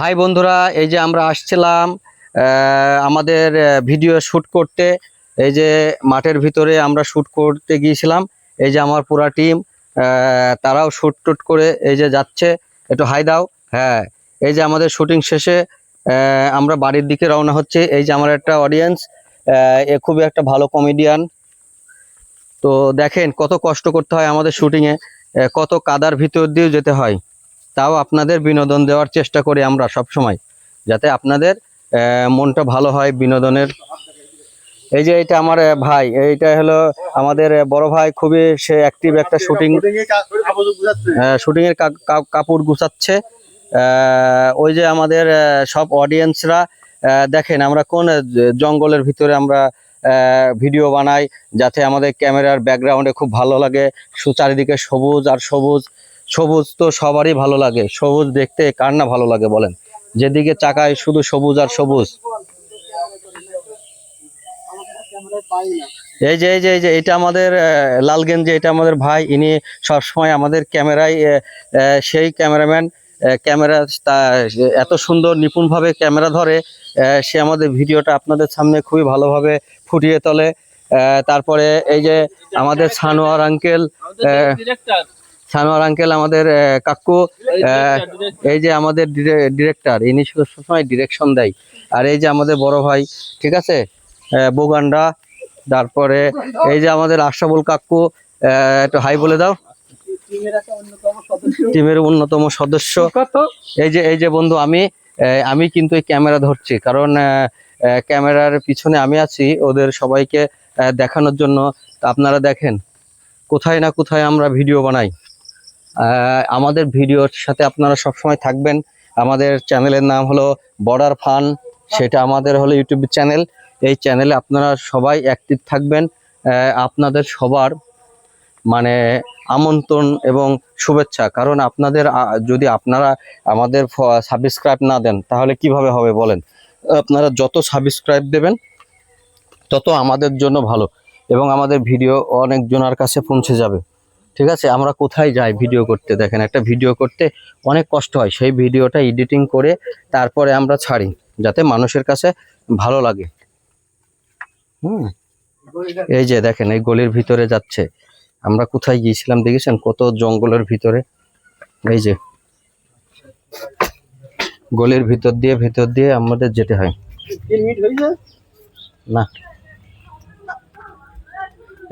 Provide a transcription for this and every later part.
High বন্ধুরা, এই যে আমরা আসছিলাম আমাদের ভিডিও শ্যুট করতে, এই যে মাঠের ভিতরে আমরা শ্যুট করতে গিয়েছিলাম, এই যে আমার পুরা টিম তারাও শ্যুট টুট করে এই যে যাচ্ছে, একটু হাই দাও হ্যাঁ এই যে আমাদের শুটিং শেষে আমরা বাড়ির দিকে রওনা হচ্ছে, এই যে আমার একটা অডিয়েন্স এ খুবই একটা ভালো কমেডিয়ান তো দেখেন কত কষ্ট করতে হয় আমাদের শুটিংয়ে কত কাদার ভিতর দিয়েও যেতে হয়। তাও আপনাদের বিনোদন দেওয়ার চেষ্টা করি আমরা সব সময় যাতে আপনাদের মনটা ভালো হয় বিনোদনের। এই যে এটা আমার ভাই, এইটা হলো আমাদের বড় ভাই, খুবই সে অ্যাক্টিভ একটা শুটিং শুটিং এর কাপড় গুছাচ্ছে। ওই যে আমাদের সব অডিয়েন্সরা দেখেন আমরা কোন জঙ্গলের ভিতরে আমরা ভিডিও বানাই যাতে আমাদের ক্যামেরার ব্যাকগ্রাউন্ডে খুব ভালো লাগে। চারিদিকে সবুজ আর সবুজ। সবুজ তো সবারই ভালো লাগে। সবুজ দেখতে কার না ভালো লাগে বলেন? যেদিকে চাকায় শুধু সবুজ আর সবুজ। এই যে এই যে এই যে এটা আমাদের আহ, লাল গেঞ্জি এটা আমাদের ভাই। ইনি সবসময় আমাদের ক্যামেরায় সেই ক্যামেরাম্যান। ক্যামেরা তা, এত সুন্দর নিপুণভাবে ক্যামেরা ধরে সে আমাদের ভিডিওটা আপনাদের সামনে খুবই ভালোভাবে ফুটিয়ে তোলে। তারপরে এই যে আমাদের সানোয়ার আঙ্কেল সানোয়ার আঙ্কেল আমাদের কাকু এই যে আমাদের ডিরেক্টর ইনি সবসময় ডিরেকশন দেয়। আর এই যে আমাদের বড় ভাই, ঠিক আছে? বোগান্ডা তারপরে এই যে আমাদের আশরাফুল কাকু একটু হাই বলে দাও। টিমের অন্যতম সদস্য। এই যে এই যে বন্ধু আমি আমি কিন্তু এই ক্যামেরা ধরছি। কারণ ক্যামেরার পিছনে আমি আছি ওদের সবাইকে দেখানোর জন্য। আপনারা দেখেন কোথায় না কোথায় আমরা ভিডিও বানাই। আমাদের ভিডিওর সাথে আপনারা সবসময় থাকবেন। আমাদের চ্যানেলের নাম হলো বর্ডার ফান। সেটা আমাদের হলো ইউটিউব চ্যানেল। এই চ্যানেলে আপনারা সবাই অ্যাক্টিভ থাকবেন। আপনাদের সবার মানে আমন্ত্রণ এবং শুভেচ্ছা। কারণ আপনাদের যদি আপনারা আমাদের সাবস্ক্রাইব না দেন, তাহলে কীভাবে হবে বলেন? আপনারা যত সাবস্ক্রাইব দেবেন, তত আমাদের জন্য ভালো এবং আমাদের ভিডিও অনেকজনের কাছে পৌঁছে যাবে। ঠিক আছে? আমরা কোথায় যাই ভিডিও করতে? দেখেন, একটা ভিডিও করতে অনেক কষ্ট হয়। সেই ভিডিওটা এডিটিং করে তারপরে আমরা ছাড়ি, যাতে মানুষের কাছে ভালো লাগে। হুম? এই যে দেখেন, এই গলির ভিতরে যাচ্ছে। আমরা কোথায় গিয়েছিলাম দেখেছেন? কত জঙ্গলের ভিতরে? এই যে গলির ভিতর দিয়ে ভিতর দিয়ে আমাদের যেতে হয়। না।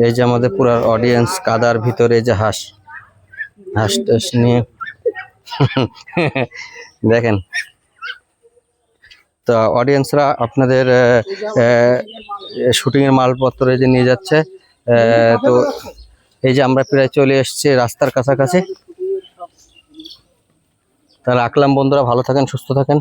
এই যে আমাদের পুরো অডিয়েন্স কাদার ভিতরে যে হাঁস হাঁস টাস নিয়ে। দেখেন। তো অডিয়েন্সরা আপনাদের শুটিংয়ের মালপত্র এই যে নিয়ে যাচ্ছে তো এই যে আমরা প্রায় চলে এসছি রাস্তার কাছাকাছি। তাহলে আকলাম বন্ধুরা, ভালো থাকেন, সুস্থ থাকেন।